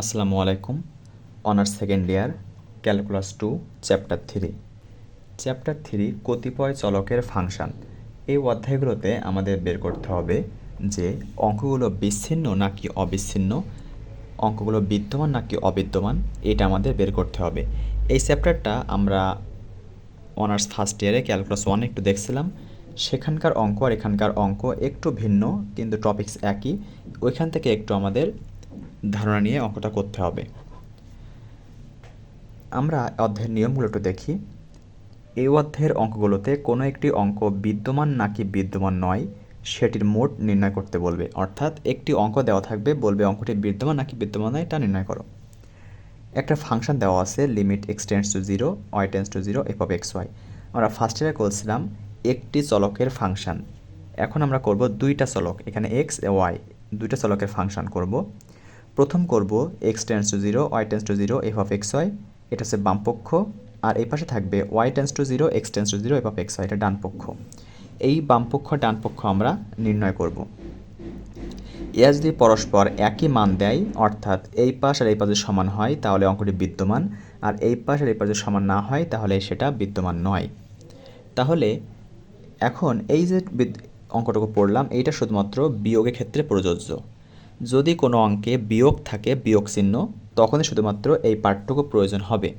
আসসালামু আলাইকুম honours second year calculus two chapter three chapter three কতিপয় চলকের ফাংশন এই অধ্যায়গুলোতে আমাদের বের করতে হবে যে অঙ্কগুলো বিচ্ছিন্ন নাকি অবিচ্ছিন্ন, অঙ্কগুলো বিদ্যমান নাকি অবিদ্যমান, এটা আমাদের বের করতে হবে। এই চ্যাপ্টারটা আমরা অনার্স ফার্স্ট ইয়ারে ক্যালকুলাস ওয়ান একটু দেখছিলাম। সেখানকার অঙ্ক আর এখানকার অঙ্ক একটু ভিন্ন, কিন্তু টপিকস একই। ওইখান থেকে একটু আমাদের ধারণা নিয়ে অঙ্কটা করতে হবে। আমরা অধ্যায়ের নিয়মগুলো একটু দেখি। এই অধ্যায়ের অঙ্কগুলোতে কোনো একটি অঙ্ক বিদ্যমান নাকি বিদ্যমান নয়, সেটির মোট নির্ণয় করতে বলবে। অর্থাৎ একটি অঙ্ক দেওয়া থাকবে, বলবে অঙ্কটি বিদ্যমান নাকি বিদ্যমান নয় তা নির্ণয় করো। একটা ফাংশন দেওয়া আছে limit X tends to zero Y tends to zero F of X Y আমরা ফার্স্ট ইয়ারে করছিলাম, একটি চলকের ফাংশন। এখন আমরা করব দুইটা চলক, এখানে এক্স ওয়াই দুইটা চলকের ফাংশন করব। প্রথম করব X tends to zero Y tends to zero F of X Y এটা হচ্ছে বামপক্ষ আর এই পাশে থাকবে Y tends to zero X tends to zero F of X Y এটা ডান পক্ষ। এই বামপক্ষ ডানপক্ষ আমরা নির্ণয় করব। এরা যদি পরস্পর একই মান দেয়, অর্থাৎ এই পাশ আর এই পাশে সমান হয়, তাহলে অঙ্কটি বিদ্যমান, আর এই পাশ আর এই পাশে সমান না হয়, তাহলে সেটা বিদ্যমান নয়। তাহলে এখন এই যে অঙ্কটুকু পড়লাম, এইটা শুধুমাত্র বিয়োগের ক্ষেত্রে প্রযোজ্য। যদি কোনো অঙ্কে বিয়োগ থাকে বিয়োগ চিহ্ন, তখনই শুধুমাত্র এই পার্টটুকু প্রয়োজন হবে।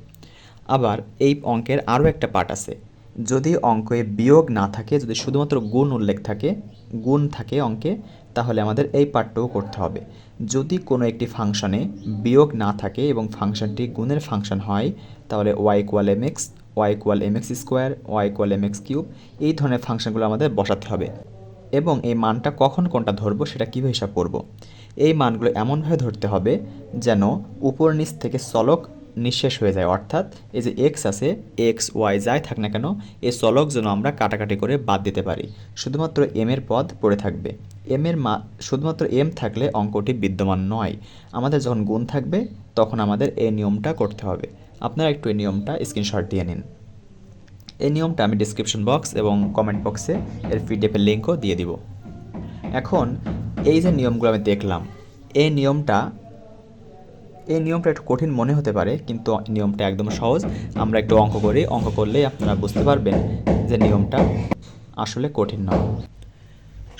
আবার এই অঙ্কের আরও একটা পার্ট আছে। যদি অঙ্কে বিয়োগ না থাকে, যদি শুধুমাত্র গুণ উল্লেখ থাকে, গুণ থাকে অঙ্কে, তাহলে আমাদের এই পার্টটুকু করতে হবে। যদি কোনো একটি ফাংশনে বিয়োগ না থাকে এবং ফাংশনটি গুণের ফাংশন হয়, তাহলে Y equal M X Y equal M X square Y equal M X cube এই ধরনের ফাংশনগুলো আমাদের বসাতে হবে। এবং এই মানটা কখন কোনটা ধরবো, সেটা কীভাবে হিসাব করব। এই মানগুলো এমনভাবে ধরতে হবে যেন উপর নিচ থেকে চলক নিঃশেষ হয়ে যায়। অর্থাৎ এই যে এক্স আছে এক্স ওয়াই যাই থাক না কেন, এই চলক যেন আমরা কাটাকাটি করে বাদ দিতে পারি। শুধুমাত্র এম এর পদ পড়ে থাকবে। এম এর মা শুধুমাত্র এম থাকলে অঙ্কটি বিদ্যমান নয়। আমাদের যখন গুণ থাকবে, তখন আমাদের এই নিয়মটা করতে হবে। আপনারা একটু এই নিয়মটা স্ক্রিনশট দিয়ে নিন। এই নিয়মটা আমি ডিসক্রিপশন বক্স এবং কমেন্ট বক্সে এর পিডিএফের লিঙ্কও দিয়ে দিব। এখন এই যে নিয়মগুলো আমি দেখলাম, এই নিয়মটা এই নিয়মটা একটু কঠিন মনে হতে পারে, কিন্তু নিয়মটা একদম সহজ। আমরা একটু অঙ্ক করি, অঙ্ক করলেই আপনারা বুঝতে পারবেন যে নিয়মটা আসলে কঠিন নয়।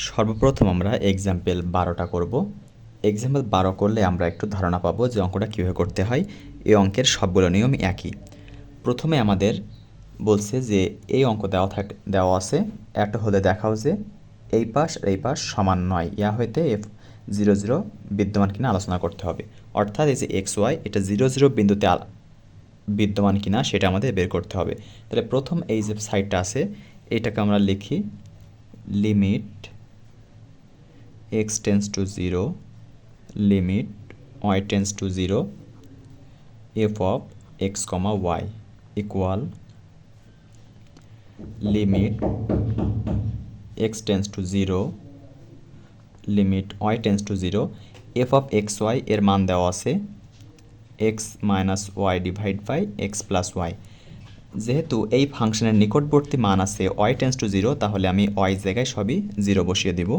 সর্বপ্রথম আমরা এক্সাম্পল বারোটা করব। এক্সাম্পল বারো করলে আমরা একটু ধারণা পাবো যে অঙ্কটা কীভাবে করতে হয়। এই অঙ্কের সবগুলো নিয়ম একই। প্রথমে আমাদের বলছে যে এই অঙ্ক দেওয়া থাক, দেওয়া আছে, একটা হলে দেখাও যে এই পাশ আর এই পাশ সমান নয়। ইয়া হইতে এফ জিরো জিরো বিদ্যমান কিনা আলোচনা করতে হবে। অর্থাৎ এই যে এক্স, ওয়াই, এটা জিরো জিরো বিন্দুতে বিদ্যমান কিনা সেটা আমাদের বের করতে হবে। তাহলে প্রথম এই যে সাইডটা আছে, এটাকে আমরা লিখি limit X tends to zero, limit Y tends to zero, F of X comma Y equal limit X tends to zero limit Y tends to zero F of X Y এর মান দেওয়া আছে X minus Y divide by X plus Y যেহেতু এই ফাংশনের নিকটবর্তী মান আছে ওয়াই টেন্স টু জিরো তাহলে আমি ওয়াই জায়গায় সবই জিরো বসিয়ে দেব।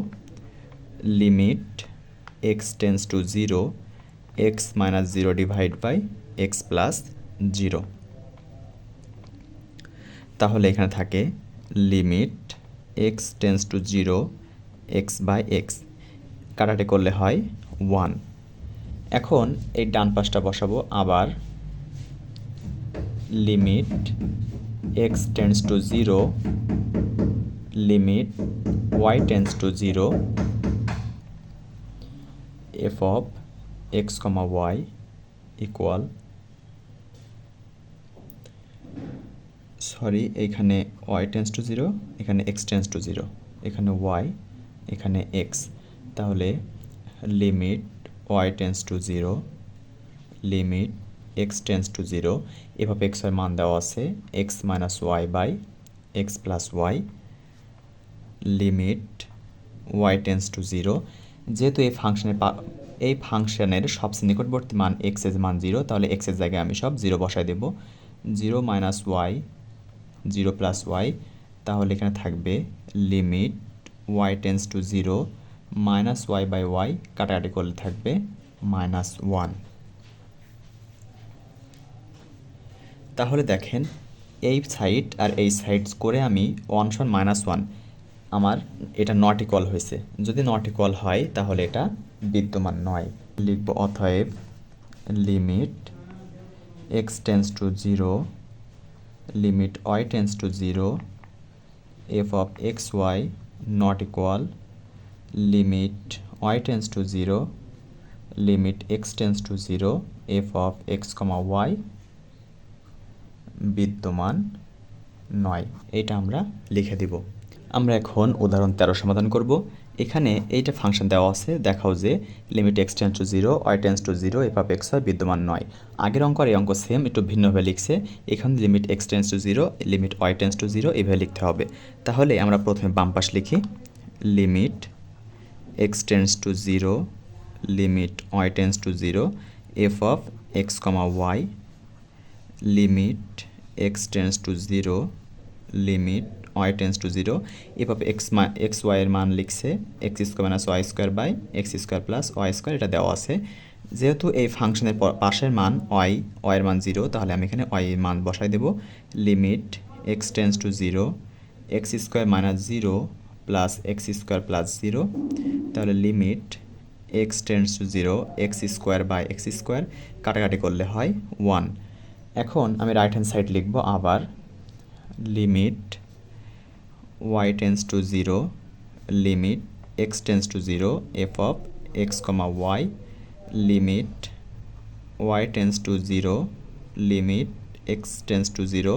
Limit X tends to zero X minus zero divide by X plus zero তাহলে এখানে থাকে limit X tends to zero X by X কাটাটি করলে হয় ওয়ান এখন এই ডান পাশটা বসাবো, আবার limit X tends to zero limit Y tends to zero F of X comma Y equal sorry এইখানে ওয়াই টেন্স টু জিরো এখানে এক্স টেন্স টু জিরো এখানে ওয়াই এখানে এক্স তাহলে limit Y tends to zero limit X tends to zero এভাবে এক্সের মান দেওয়া আছে X minus Y by X plus Y limit Y tends to zero যেহেতু এই ফাংশনের এই ফাংশনের সবচেয়ে নিকটবর্তী মান এক্সের মান জিরো তাহলে এক্সের জায়গায় আমি সব জিরো বসাই দেব। Zero minus Y zero plus Y, তাহলে এখানে থাকবে limit Y tends to zero minus Y by Y কাটাকাটি করলে থাকবে মাইনাস ওয়ান। তাহলে দেখেন, এই সাইড আর এই সাইড করে আমি ওয়ান সন মাইনাস ওয়ান, আমার এটা নট ইকল হয়েছে। যদি নট ইকল হয়, তাহলে এটা বিদ্যমান নয়। লিখব অথয়েব limit X tends to zero Y tends to zero F of X Y not equal limit Y tends to zero limit X tends to zero F of X comma Y বিদ্যমান নয়। এটা আমরা লিখে দিব। আমরা এখন উদাহরণ তেরো সমাধান করব। এখানে এইটা ফাংশন দেওয়া আছে, দেখাও যে limit X tends to zero Y tends to zero F of X Y বিদ্যমান নয়। আগের অঙ্ক আর এই অঙ্ক সেম একটু ভিন্নভাবে লিখছে। এখানে limit X tends to zero limit Y tends to zero এভাবে লিখতে হবে। তাহলে আমরা প্রথমে বাম পাশ লিখি। Limit X tends to zero limit Y tends to zero F of X comma Y limit X tends to zero limit Y tends to zero এভাবে এক্স মা এক্স ওয়াইয়ের মান লিখছে X square minus Y square by X square plus Y square এটা দেওয়া আছে। যেহেতু এই ফাংশনের পাশের মান ওয়াই ওয়াইয়ের মান জিরো তাহলে আমি এখানে ওয়াই মান বসাই দেব। Limit X tends to zero X square minus zero plus X square plus zero তাহলে limit X tends to zero X square by X square কাটাকাটি করলে হয় ওয়ান এখন আমি রাইট হ্যান্ড সাইড লিখব আবার limit y tends to 0 limit x tends to 0 f of x comma y, limit y tends to 0 limit x tends to 0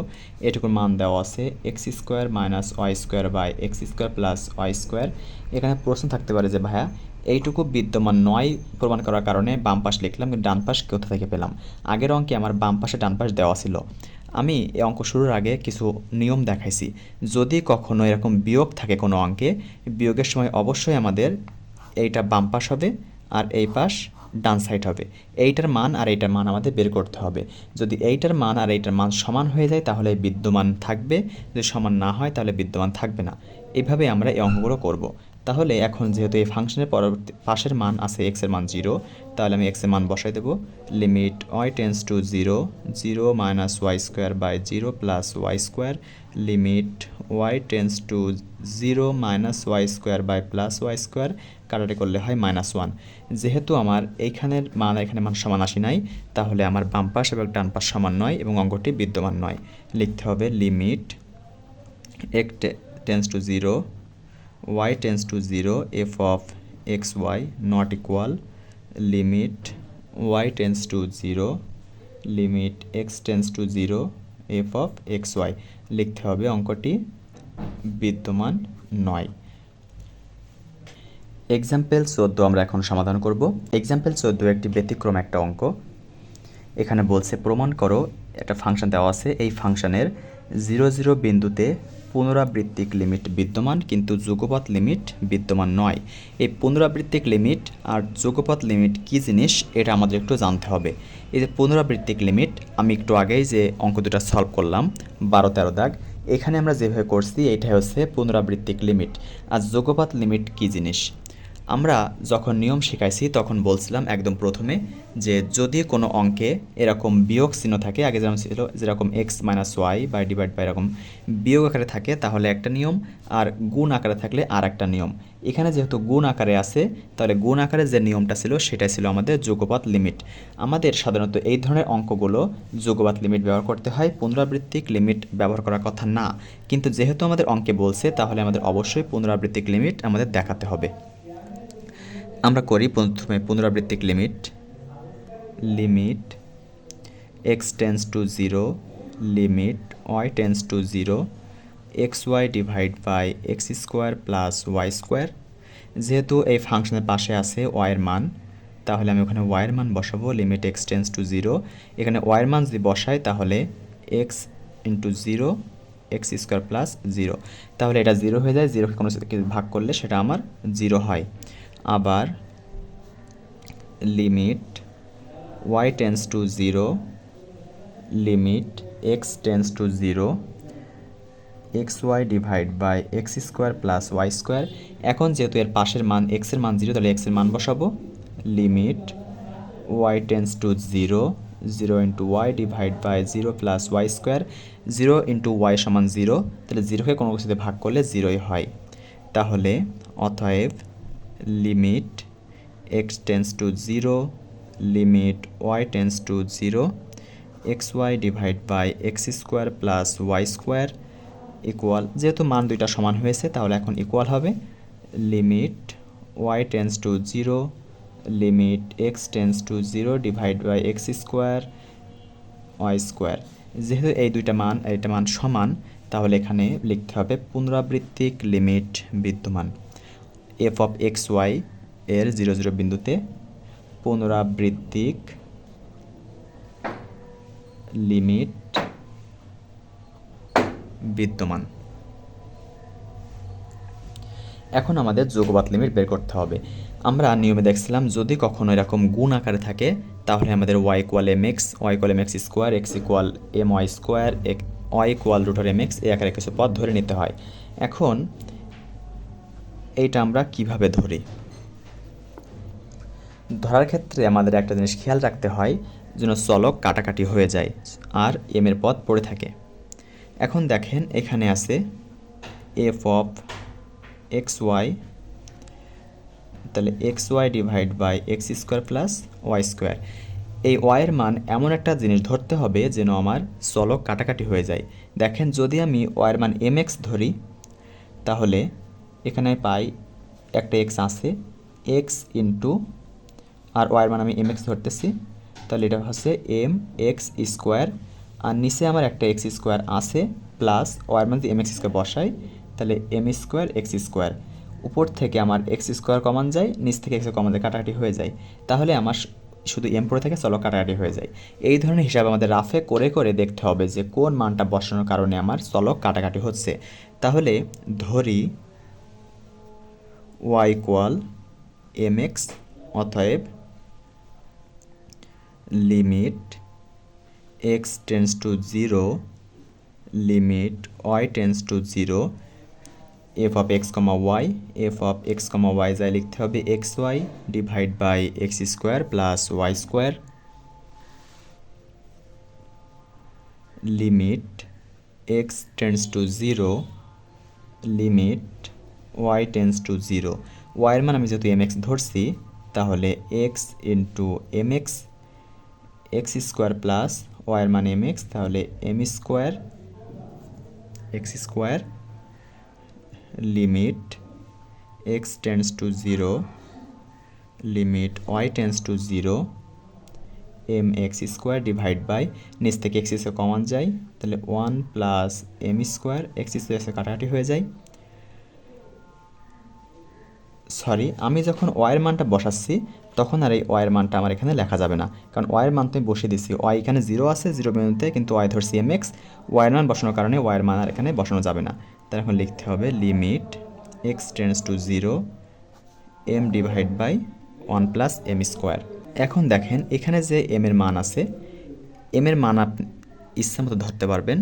এটুকুর মান দেওয়া আছে X square minus Y square by X square plus Y square এখানে প্রশ্ন থাকতে পারে যে, ভাইয়া, এইটুকু বিদ্যমান নয় প্রমাণ করার কারণে বাম পাশ লিখলাম, কিন্তু ডান পাশ কোথা থেকে পেলাম? আগের অঙ্কে আমার বাম পাশে ডান পাশ দেওয়া ছিল। আমি এই অঙ্ক শুরুর আগে কিছু নিয়ম দেখাইছি। যদি কখনো এরকম বিয়োগ থাকে কোনো অঙ্কে, বিয়োগের সময় অবশ্যই আমাদের এইটা বাম পাশ হবে আর এই পাশ ডান সাইড হবে। এইটার মান আর এইটার মান আমাদের বের করতে হবে। যদি এইটার মান আর এইটার মান সমান হয়ে যায়, তাহলে বিদ্যমান থাকবে। যদি সমান না হয়, তাহলে বিদ্যমান থাকবে না। এইভাবে আমরা এই অঙ্কগুলো করব। তাহলে এখন যেহেতু এই ফাংশনের পরবর্তী পাশের মান আছে এক্সের মান জিরো তাহলে আমি এক্সের মান বসাই দেবো। Limit Y tends to zero zero minus Y square by zero plus Y square limit Y tends to zero minus Y square by plus Y square কাটাটি করলে হয় মাইনাস ওয়ান যেহেতু আমার এইখানের মান, এখানে মান সমান আসি নাই, তাহলে আমার বাম পাশ এবং ডান পাশ সমান নয় এবং অঙ্কটি বিদ্যমান নয়। লিখতে হবে limit X tends to zero y tends to 0 f of xy not equal limit y tends to 0 limit x tends to 0 f of xy লিখতে হবে অঙ্কটি বিদ্যমান নয়। এক্সাম্পল চোদ্দ আমরা এখন সমাধান করব। এক্সাম্পল চোদ্দ একটি ব্যতিক্রম একটা অঙ্ক। এখানে বলছে, প্রমাণ করো, একটা ফাংশন দেওয়া আছে, এই ফাংশনের জিরো জিরো বিন্দুতে পুনরাবৃত্তিক লিমিট বিদ্যমান, কিন্তু যুগপথ লিমিট বিদ্যমান নয়। এই পুনরাবৃত্তিক লিমিট আর যুগপথ লিমিট কী জিনিস, এটা আমাদের একটু জানতে হবে। এই যে পুনরাবৃত্তিক লিমিট, আমি একটু আগেই যে অঙ্ক দুটা সলভ করলাম, বারো তেরো দাগ, এখানে আমরা যেভাবে করছি, এটাই হচ্ছে পুনরাবৃত্তিক লিমিট। আর যুগপথ লিমিট কী জিনিস? আমরা যখন নিয়ম শিখাইছি, তখন বলছিলাম একদম প্রথমে যে যদি কোনো অঙ্কে এরকম বিয়োগ চিহ্ন থাকে, আগে যেমন ছিল যেরকম এক্স মাইনাস ওয়াই বা ডিভাইড বা এরকম বিয়োগ আকারে থাকে, তাহলে একটা নিয়ম, আর গুণ আকারে থাকলে আর একটা নিয়ম। এখানে যেহেতু গুণ আকারে আছে, তাহলে গুণ আকারে যে নিয়মটা ছিল, সেটাই ছিল আমাদের যোগপাত লিমিট আমাদের সাধারণত এই ধরনের অঙ্কগুলো যোগপাত লিমিট ব্যবহার করতে হয়, পুনরাবৃত্তিক লিমিট ব্যবহার করার কথা না। কিন্তু যেহেতু আমাদের অঙ্কে বলছে, তাহলে আমাদের অবশ্যই পুনরাবৃত্তিক লিমিট আমাদের দেখাতে হবে। আমরা করি প্রথমে পুনরাবৃত্তিক limit limit X tends to zero limit Y tends to zero X Y divide by X square plus Y square যেহেতু এই ফাংশনের পাশে আছে ওয়াইয়ের মান, তাহলে আমি ওখানে ওয়াইয়ের মান বসাবো limit X tends to zero এখানে ওয়াইয়ের মান যদি বসাই, তাহলে X into zero X square plus zero তাহলে এটা জিরো হয়ে যায় জিরোকে কোনো ভাগ করলে সেটা আমার জিরো হয়। আবার limit Y tends to zero limit X tends to zero X Y divide by X square plus Y square এখন যেহেতু এর পাশের মান এক্সের মান জিরো তাহলে এক্সের মান বসাবো। Limit Y tends to zero zero into Y divide by zero plus Y square zero into Y সমান জিরো তাহলে জিরোকে কোনো কিছুতে ভাগ করলে জিরোই হয়। তাহলে অতএব limit X tends to zero limit Y tends to zero X Y divide by X square plus Y square equal যেহেতু মান দুইটা সমান হয়েছে, তাহলে এখন ইকুয়াল হবে। Limit Y tends to zero limit X tends to zero divide by X square Y square যেহেতু এই দুইটা মান, এইটা মান সমান, তাহলে এখানে লিখতে হবে পুনরাবৃত্তিক লিমিট বিদ্যমান। এফ অফ এক্স ওয়াই এর জিরো জিরো বিন্দুতে পুনরাবৃত্তিক লিমিট বিদ্যমান। এখন আমাদের যোগবাদ লিমিট বের করতে হবে। আমরা নিয়মে দেখছিলাম যদি কখনো এরকম গুণ আকারে থাকে, তাহলে আমাদের Y equal M X Y equal M X square X equal M Y square Y equal root over M X এই আকারে কিছু পথ ধরে নিতে হয়। এখন এইটা আমরা কীভাবে ধরি? ধরার ক্ষেত্রে আমাদের একটা জিনিস খেয়াল রাখতে হয়, যেন চলক কাটাকাটি হয়ে যায় আর এম এর পড়ে থাকে। এখন দেখেন এখানে আছে এফ অফ এক্স ওয়াই তাহলে X Y divide by X square plus Y square এই ওয়াইয়ের মান এমন একটা জিনিস ধরতে হবে, যেন আমার চলক কাটাকাটি হয়ে যায়। দেখেন যদি আমি ওয়াইয়ের মান এম এক্স ধরি, তাহলে এখানে পাই একটা এক্স আছে এক্স ইন্টু আর ওয়াইয়ের মান আমি এম এক্স ধরতেছি, তাহলে এটা হচ্ছে এম এক্স স্কোয়ার আর নিচে আমার একটা এক্স স্কোয়ার আছে প্লাস ওয়াইয়ের মান যদি এম এক্স স্কোয়ার বসাই, তাহলে এম স্কোয়ার এক্স স্কোয়ার উপর থেকে আমার এক্স স্কোয়ার কমান যায়, নিচ থেকে এক্স কমান যায়, কাটাকাটি হয়ে যায়। তাহলে আমার শুধু এম পড়ে থেকে, চলো কাটাকাটি হয়ে যায়। এই ধরনের হিসাব আমাদের রাফে করে করে দেখতে হবে যে কোন মানটা বসানোর কারণে আমার চলক কাটাকাটি হচ্ছে। তাহলে ধরি ওয়াই ইকুয়াল এম এক্স অতএব limit X tends to zero limit Y tends to zero F of X comma Y F of X comma Y যাই লিখতে হবে X Y divide by X square plus Y square limit X tends to zero limit Y tends to zero ওয়াইয়ের মান আমি যেহেতু M x ধরছি, তাহলে X into M X X square plus ওয়াইয়ের মান এম এক্স তাহলে m square x square limit x tends to zero limit y tends to zero m x square divide by নিচ থেকে এক্স স্কোয়ার কমন যায়, তাহলে one plus m square x square কাটাকাটি হয়ে যায়। সরি আমি যখন ওয়াইয়ের মানটা বসাচ্ছি, তখন আর এই ওয়াইয়ের মানটা আমার এখানে লেখা যাবে না। কারণ ওয়াইয়ের মান তো আমি বসিয়ে দিচ্ছি ওয়াই এখানে জিরো আছে জিরো বিন্দুতে কিন্তু ওয়াই ধরছি এম এক্স ওয়াইয়ের মান বসানোর কারণে ওয়াইয়ের মান আর এখানে বসানো যাবে না। তার এখন লিখতে হবে limit x tends to zero m divide by one plus m square এখন দেখেন, এখানে যে এম এর মান আছে এম এর মান আপনি ইচ্ছা মতো ধরতে পারবেন।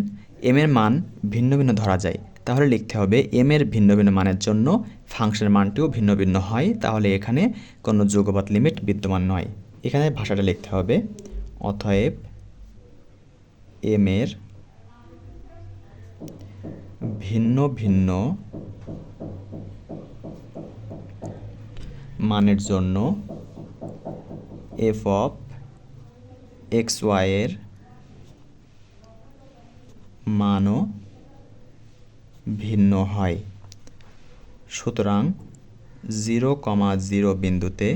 এম এর মান ভিন্ন ভিন্ন ধরা যায়। তাহলে লিখতে হবে এম এর ভিন্ন ভিন্ন মানের জন্য ফাংশনের মানটিও ভিন্ন ভিন্ন হয়, তাহলে এখানে কোনো যোগবাদ লিমিট বিদ্যমান নয়। এখানে ভাষাটা লিখতে হবে, অতএব এম এর ভিন্ন ভিন্ন মানের জন্য এফ অফ এক্স ওয়াইয়ের মানও ভিন্ন হয়। সুতরাং জিরো কমা জিরো বিন্দুতে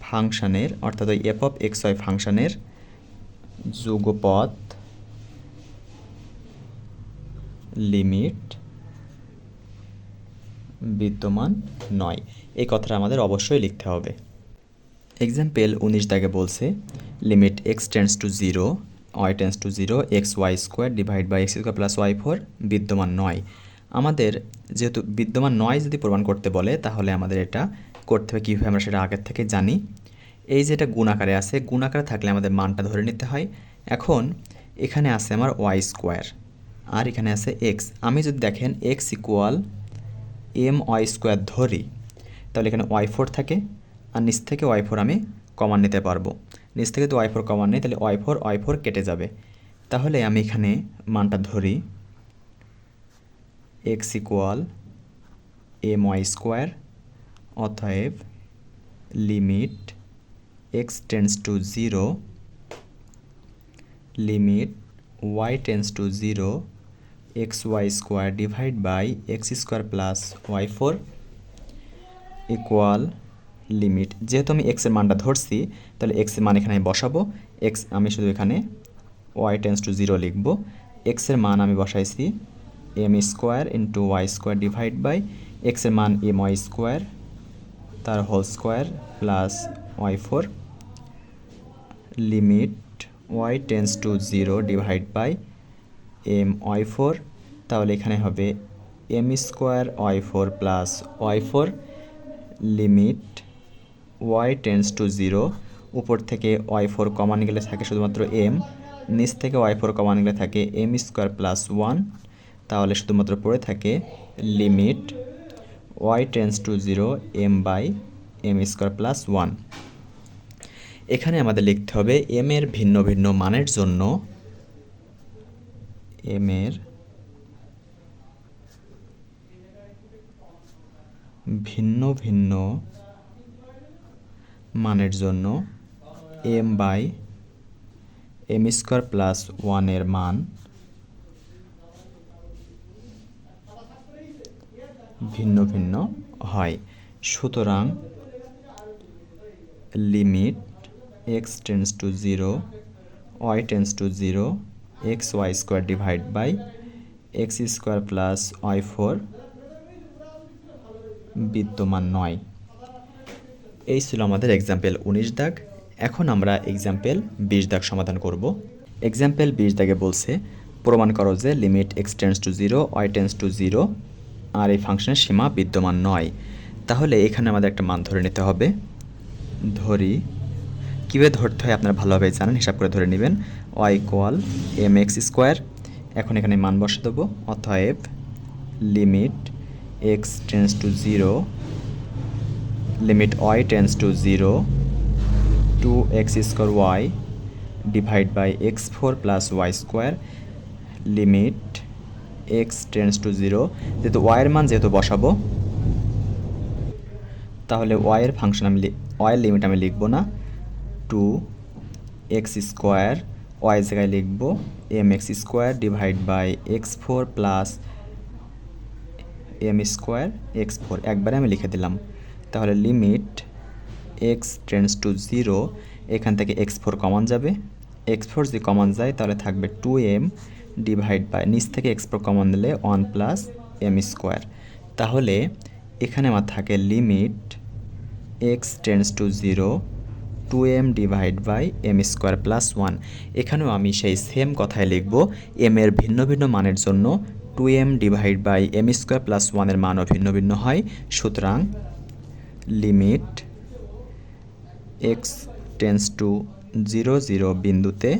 ফাংশানের, অর্থাৎ ওই এফ অফ এক্স ওয়াই ফাংশানের যুগপথ লিমিট বিদ্যমান নয়। এই কথাটা আমাদের অবশ্যই লিখতে হবে। এক্সাম্পল উনিশ দাগে বলছে limit x tends to zero y tends to zero x y square divide by x square plus y four বিদ্যমান নয়। আমাদের যেহেতু বিদ্যমান নয় যদি প্রমাণ করতে বলে, তাহলে আমাদের এটা করতে হবে। কীভাবে আমরা সেটা আগের থেকে জানি? এই যে এটা গুণ আকারে আছে, গুণ আকারে থাকলে আমাদের মানটা ধরে নিতে হয়। এখন এখানে আছে আমার ওয়াই স্কোয়ার আর এখানে আছে এক্স আমি যদি দেখেন x equal m y square ধরি, তাহলে এখানে ওয়াই ফোর থাকে, আর নিচ থেকে ওয়াই ফোর আমি কমান নিতে পারব। নিচ থেকে তো ওয়াই ফোর কমান নেই, তাহলে ওয়াই ফোর ওয়াই ফোর কেটে যাবে। তাহলে আমি এখানে মানটা ধরি। X equal m y square অতএব limit x tends to zero limit y tends to zero x y square divide by x square plus y four equal limit যেহেতু আমি এক্সের মানটা ধরছি, তাহলে এক্সের মান এখানে বসাবো। এক্স আমি শুধু এখানে ওয়াই টেন্স টু জিরো লিখব। এক্সের মান আমি বসাইছি m square into y square divide by এক্সের মান এম ওয়াই স্কোয়ার তার whole square plus y four limit y tends to zero divide by m y four তাহলে এখানে হবে m square y four plus y four limit y tends to zero উপর থেকে Y four কমান গেলে থাকে শুধুমাত্র এম নিচ থেকে ওয়াই ফোর কমান গেলে থাকে এম স্কোয়ার প্লাস ওয়ান তাহলে শুধুমাত্র পড়ে থাকে limit y tends to zero m by m square plus one এখানে আমাদের লিখতে হবে এম এর ভিন্ন ভিন্ন মানের জন্য এম এর ভিন্ন ভিন্ন মানের জন্য m by m square plus ওয়ানের মান ভিন্ন ভিন্ন হয়। সুতরাং limit x tends to zero y tends to zero x y square divide by x square plus y four বিদ্যমান নয়। এই ছিল আমাদের এক্সাম্পল উনিশ দাগ। এখন আমরা এক্সাম্পল বিশ দাগ সমাধান করব। এক্সাম্পল বিশ দাগে বলছে, প্রমাণ করো যে limit x tends to zero y tends to zero আর এই ফাংশনের সীমা বিদ্যমান নয়। তাহলে এখানে আমাদের একটা মান ধরে নিতে হবে। ধরি, কীভাবে ধরতে হয় আপনারা ভালোভাবে জানেন, হিসাব করে ধরে নেবেন। Y equal m x square এখন এখানে মান বসে দেবো। অতএব limit x tends to zero tends to zero two x square y divide by x four plus y square limit x tends to zero যেহেতু ওয়াইয়ের মান যেহেতু বসাবো, তাহলে ওয়াইয়ের ফাংশন আমি ওয়াইয়ের লিমিট আমি লিখব না। টু এক্স স্কোয়ার ওয়াই জায়গায় লিখব m x square divide by x four plus m square x four একবারে আমি লিখে দিলাম। তাহলে limit x tends to zero এখান থেকে এক্স ফোর কমন যাবে। এক্স ফোর যদি কমন যায়, তাহলে থাকবে টু এম ডিভাইড বাই নিচ থেকে এক্স ফোর কমন দিলে ওয়ান প্লাস এম স্কোয়ার তাহলে এখানে আমার থাকে limit x tends to zero two m divide by m square plus one এখানেও আমি সেই সেম কথায় লিখব এম এর ভিন্ন ভিন্ন মানের জন্য two m divide by m square plus ওয়ানের মানও ভিন্ন ভিন্ন হয়। সুতরাং limit x tends to zero zero বিন্দুতে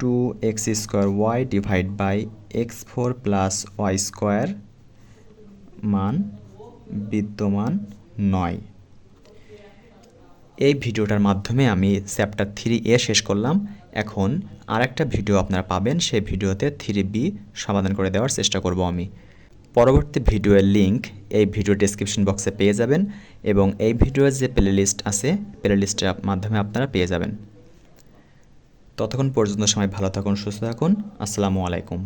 two x square y divide by x four plus y square মান বিদ্যমান নয়। এই ভিডিওটার মাধ্যমে আমি চ্যাপ্টার থ্রি এ শেষ করলাম। এখন আরেকটা ভিডিও আপনারা পাবেন, সেই ভিডিওতে থ্রি বি সমাধান করে দেওয়ার চেষ্টা করব আমি। পরবর্তী ভিডিওর লিঙ্ক এই ভিডিও ডেসক্রিপশন বক্সে পেয়ে যাবেন এবং এই ভিডিওর যে প্লে লিস্ট আছে প্লে লিস্টের মাধ্যমে আপনারা পেয়ে যাবেন। ততক্ষণ পর্যন্ত সময় ভালো থাকুন, সুস্থ থাকুন। আসসালামু আলাইকুম।